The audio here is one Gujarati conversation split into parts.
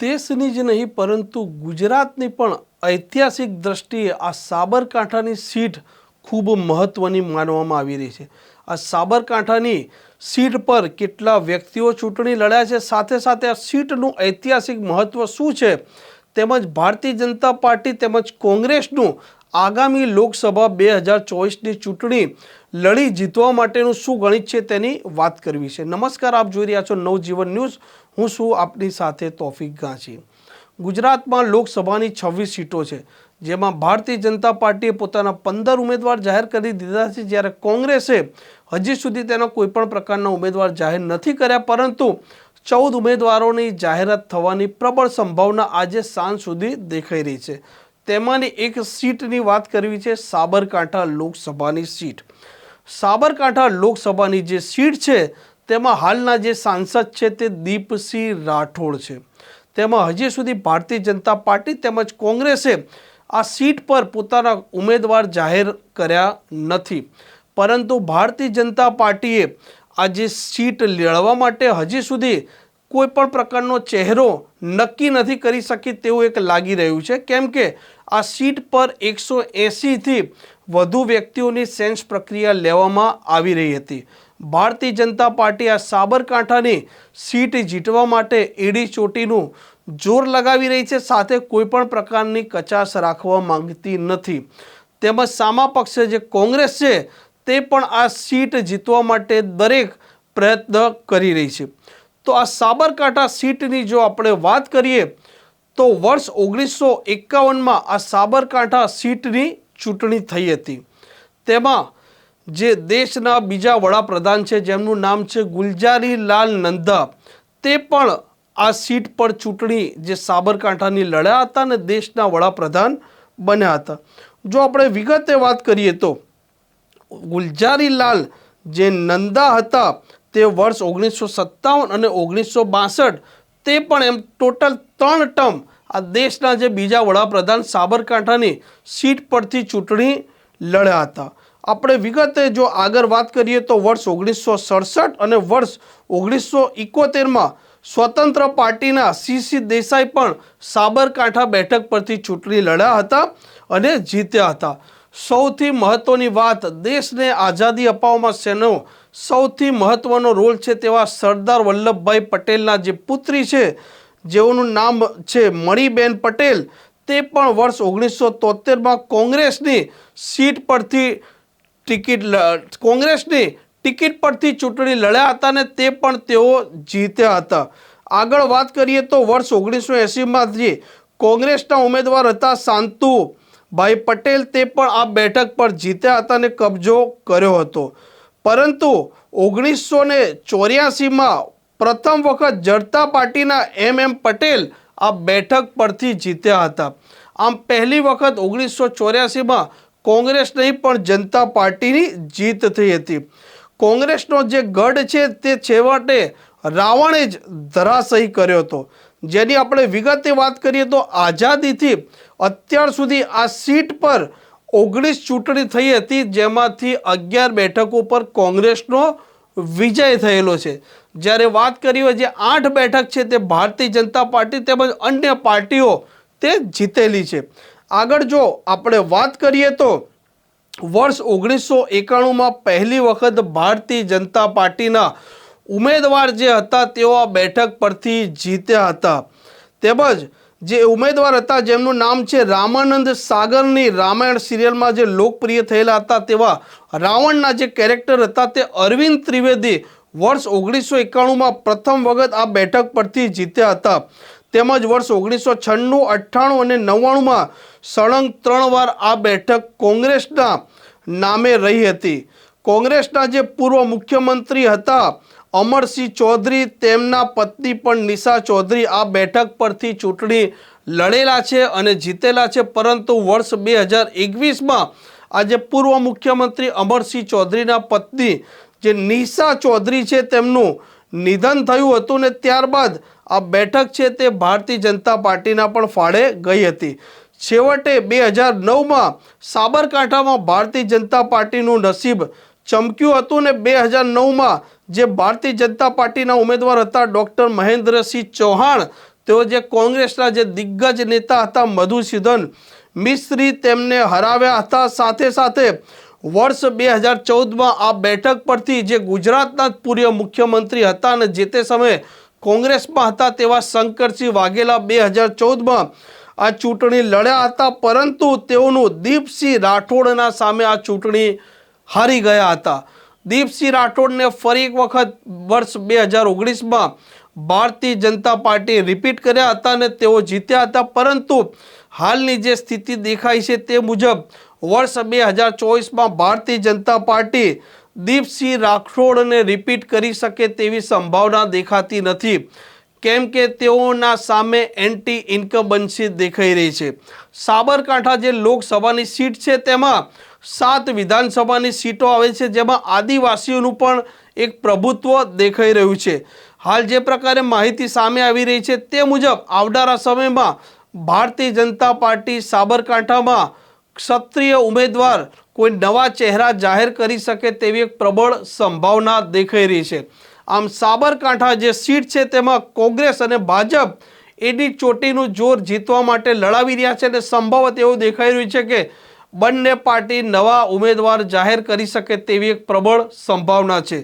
દેશની જ નહીં, પરંતુ ગુજરાતની પણ ઐતિહાસિક દ્રષ્ટિએ આ સાબરકાંઠાની સીટ ખૂબ મહત્ત્વની માનવામાં આવી રહી છે. આ સાબરકાંઠાની સીટ પર કેટલા વ્યક્તિઓ ચૂંટણી લડ્યા છે, સાથે સાથે આ સીટનું ઐતિહાસિક મહત્ત્વ શું છે, તેમજ ભારતીય જનતા પાર્ટી તેમજ કોંગ્રેસનું આગામી લોકસભા બે હજાર ચોવીસની ચૂંટણી લડી જીતવા માટેનું શું ગણિત છે તેની વાત કરવી છે. નમસ્કાર, આપ જોઈ રહ્યા છો નવજીવન ન્યૂઝ. હું છું આપની સાથે તોફિક ગાંચી. ગુજરાતમાં લોકસભાની છવ્વીસ સીટો છે, જેમાં ભારતીય જનતા પાર્ટીએ પોતાના પંદર ઉમેદવાર જાહેર કરી દીધા છે. જ્યારે કોંગ્રેસે હજી સુધી તેના કોઈપણ પ્રકારના ઉમેદવાર જાહેર નથી કર્યા, પરંતુ ચૌદ ઉમેદવારોની જાહેરાત થવાની પ્રબળ સંભાવના આજે સાંજ સુધી દેખાઈ રહી છે. તેમાંની એક સીટની વાત કરવી છે સાબરકાંઠા લોકસભાની સીટ. સાબરકાંઠા લોકસભાની જે સીટ છે, તેમાં હાલના જે સાંસદ છે તે દીપસિંહ રાઠોડ છે. તેમાં હજી સુધી ભારતીય જનતા પાર્ટી તેમજ કોંગ્રેસે આ સીટ પર પોતાના ઉમેદવાર જાહેર કર્યા નથી. પરંતુ ભારતીય જનતા પાર્ટીએ આ જે સીટ લડવા માટે હજી સુધી કોઈ પણ પ્રકારનો ચહેરો નક્કી નથી કરી શકી તેવું એક લાગી રહ્યું છે. કેમ કે આ સીટ પર એકસો એંસીથી વધુ વ્યક્તિઓની સેન્સ પ્રક્રિયા લેવામાં આવી રહી હતી. ભારતીય જનતા પાર્ટી આ સાબરકાંઠાની સીટ જીતવા માટે એડી ચોટીનું જોર લગાવી રહી છે. સાથે કોઈ પણ પ્રકારની કચાશ રાખવા માંગતી નથી. તેમજ સામા પક્ષે જે કોંગ્રેસ છે તે પણ આ સીટ જીતવા માટે દરેક પ્રયત્ન કરી રહી છે. તો આ સાબરકાંઠા સીટની જો આપણે વાત કરીએ, તો વર્ષ ઓગણીસો એકાવનમાં આ સાબરકાંઠા સીટની ચૂંટણી થઈ હતી. તેમાં જે દેશના બીજા વડાપ્રધાન છે, જેમનું નામ છે ગુલજારીલાલ નંદા, તે પણ આ સીટ પર ચૂંટણી જે સાબરકાંઠાની લડ્યા હતા અને દેશના વડાપ્રધાન બન્યા હતા. જો આપણે વિગતે વાત કરીએ તો, ગુલજારીલાલ જે નંદા હતા તે વર્ષ ઓગણીસો સત્તાવન અને ઓગણીસો બાસઠ તે પણ એમ ટોટલ ત્રણ ટર્મ આ દેશના જે બીજા વડાપ્રધાન સાબરકાંઠાની સીટ પરથી ચૂંટણી લડ્યા હતા. આપણે વિગતે જો આગળ વાત કરીએ તો વર્ષ ઓગણીસો સડસઠ અને વર્ષ ઓગણીસો ઇકોતેરમાં સ્વતંત્ર પાર્ટીના સીસી દેસાઈ પણ સાબરકાંઠા બેઠક પરથી ચૂંટણી લડ્યા હતા અને જીત્યા હતા. સૌથી મહત્વની વાત દેશને આઝાદી અપાવવામાં શેનો સૌથી મહત્વનો રોલ છે તેવા સરદાર વલ્લભભાઈ પટેલના જે પુત્રી છે, જેઓનું નામ છે મણિબેન પટેલ, તે પણ વર્ષ ઓગણીસો તોતેરમાં કોંગ્રેસની સીટ પરથી ટિકિટ કોંગ્રેસની ટિકિટ પરથી ચૂંટણી લડ્યા હતા ને તે પણ તેઓ જીત્યા હતા. આગળ વાત કરીએ તો વર્ષ ઓગણીસો એંસીમાં જે કોંગ્રેસના ઉમેદવાર હતા શાંતુ ભાઈ પટેલ તે પણ આ બેઠક પર જીત્યા હતા અને કબજો કર્યો હતો. પરંતુ ઓગણીસો ને ચોર્યાસીમાં પ્રથમ વખત જડતા પાર્ટીના એમ એમ પટેલ આ બેઠક પરથી જીત્યા હતા. આમ પહેલી વખત ઓગણીસો ચોર્યાસીમાં કોંગ્રેસ નહીં, પણ જનતા પાર્ટીની જીત થઈ હતી. કોંગ્રેસનો જે ગઢ છે તે છેવટે રાવણે જ ધરાશયી કર્યો હતો. જેની આપણે વિગતે વાત કરીએ તો આઝાદીથી અત્યાર સુધી આ સીટ પર ઓગણીસ ચૂંટણી થઈ હતી, જેમાંથી અગિયાર બેઠકો પર કોંગ્રેસનો વિજય થયેલો છે. જ્યારે વાત કરી હોય જે આઠ બેઠક છે તે ભારતીય જનતા પાર્ટી તેમજ અન્ય પાર્ટીઓ તે જીતેલી છે. આગળ જો આપણે વાત કરીએ તો વર્ષ ઓગણીસો એકાણુંમાં પહેલી વખત ભારતીય જનતા પાર્ટીના ઉમેદવાર જે હતા તેઓ આ બેઠક પરથી જીત્યા હતા. તેમજ જે ઉમેદવાર હતા જેમનું નામ છે રામાનંદ સાગરની રામાયણ સિરિયલમાં જે લોકપ્રિય થયેલા હતા તેવા રાવણના જે કેરેક્ટર હતા તે અરવિંદ ત્રિવેદી વર્ષ ઓગણીસો એકાણુંમાં પ્રથમ વખત આ બેઠક પરથી જીત્યા હતા. તેમજ વર્ષ ઓગણીસો છન્નું, અઠ્ઠાણું અને નવ્વાણુંમાં સળંગ ત્રણ વાર આ બેઠક કોંગ્રેસના નામે રહી હતી. કોંગ્રેસના જે પૂર્વ મુખ્યમંત્રી હતા અમરસિંહ ચૌધરી તેમના પત્ની પણ નિશા ચૌધરી આ બેઠક પરથી ચૂંટણી લડેલા છે અને જીતેલા છે. પરંતુ વર્ષ બે હજાર એકવીસમાં આજે પૂર્વ મુખ્યમંત્રી અમરસિંહ ચૌધરીના પત્ની જે નિશા ચૌધરી છે તેમનું નિધન થયું હતું ને ત્યારબાદ આ બેઠક છે તે ભારતીય જનતા પાર્ટીના પણ ફાળે ગઈ હતી. છેવટે બે હજાર નવમાં સાબરકાંઠામાં ભારતીય જનતા પાર્ટીનું નસીબ ચમક્યું હતું ને બે હજાર નવમાં જે ભારતીય જનતા પાર્ટીના ઉમેદવાર હતા ડૉક્ટર મહેન્દ્રસિંહ ચૌહાણ, તેઓ જે કોંગ્રેસના જે દિગ્ગજ નેતા હતા મધુસૂદન મિશ્રી તેમને હરાવ્યા હતા. સાથે સાથે વર્ષ બે હજાર ચૌદમાં આ બેઠક પરથી જે ગુજરાતના પૂર્વ મુખ્યમંત્રી હતા અને જે તે સમયે કોંગ્રેસમાં હતા તેવા શંકરસિંહ વાઘેલા બે હજાર ચૌદમાં આ ચૂંટણી લડ્યા હતા. પરંતુ તેઓનું દીપસિંહ રાઠોડના સામે આ ચૂંટણી હારી ગયા હતા. દીપસિંહ રાઠોડને ફરી એક વખત વર્ષ બે હજાર ઓગણીસમાં ભારતીય જનતા પાર્ટી રિપીટ કર્યા હતા અને તેઓ જીત્યા હતા. પરંતુ હાલની જે સ્થિતિ દેખાય છે તે મુજબ વર્ષ બે હજાર ચોવીસમાં ભારતીય જનતા પાર્ટી દીપસિંહ રાઠોડને રિપીટ કરી શકે તેવી સંભાવના દેખાતી નથી. કેમ કે તેઓના સામે એન્ટી ઇન્કમ્બન્સી દેખાઈ રહી છે. સાબરકાંઠા જે લોકસભાની સીટ છે, તેમાં સાત વિધાનસભાની સીટો આવે છે, જેમાં આદિવાસીઓનું પણ એક પ્રભુત્વ દેખાઈ રહ્યું છે. હાલ જે પ્રકારે માહિતી સામે આવી રહી છે, તે મુજબ આવનારા સમયમાં ભારતીય જનતા પાર્ટી સાબરકાંઠામાં ક્ષત્રિય ઉમેદવાર કોઈ નવા ચહેરા જાહેર કરી શકે તેવી એક પ્રબળ સંભાવના દેખાઈ રહી છે. આમ સાબરકાંઠા જે સીટ છે તેમાં કોંગ્રેસ અને ભાજપ એની ચોટીનું જોર જીતવા માટે લડાવી રહ્યા છે અને સંભવત એવું દેખાઈ રહ્યું છે કે બંને પાર્ટી નવા ઉમેદવાર જાહેર કરી શકે તેવી એક પ્રબળ સંભાવના છે.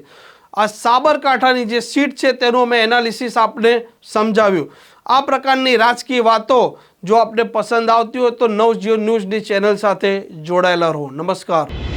આ સાબરકાંઠાની જે સીટ છે તેનું અમે એનાલિસિસ આપને સમજાવ્યું. આ પ્રકારની રાજકીય વાતો જો આપને પસંદ આવતી હોય તો નવ જીઓ ન્યૂઝની ચેનલ સાથે જોડાયેલા રહો. નમસ્કાર.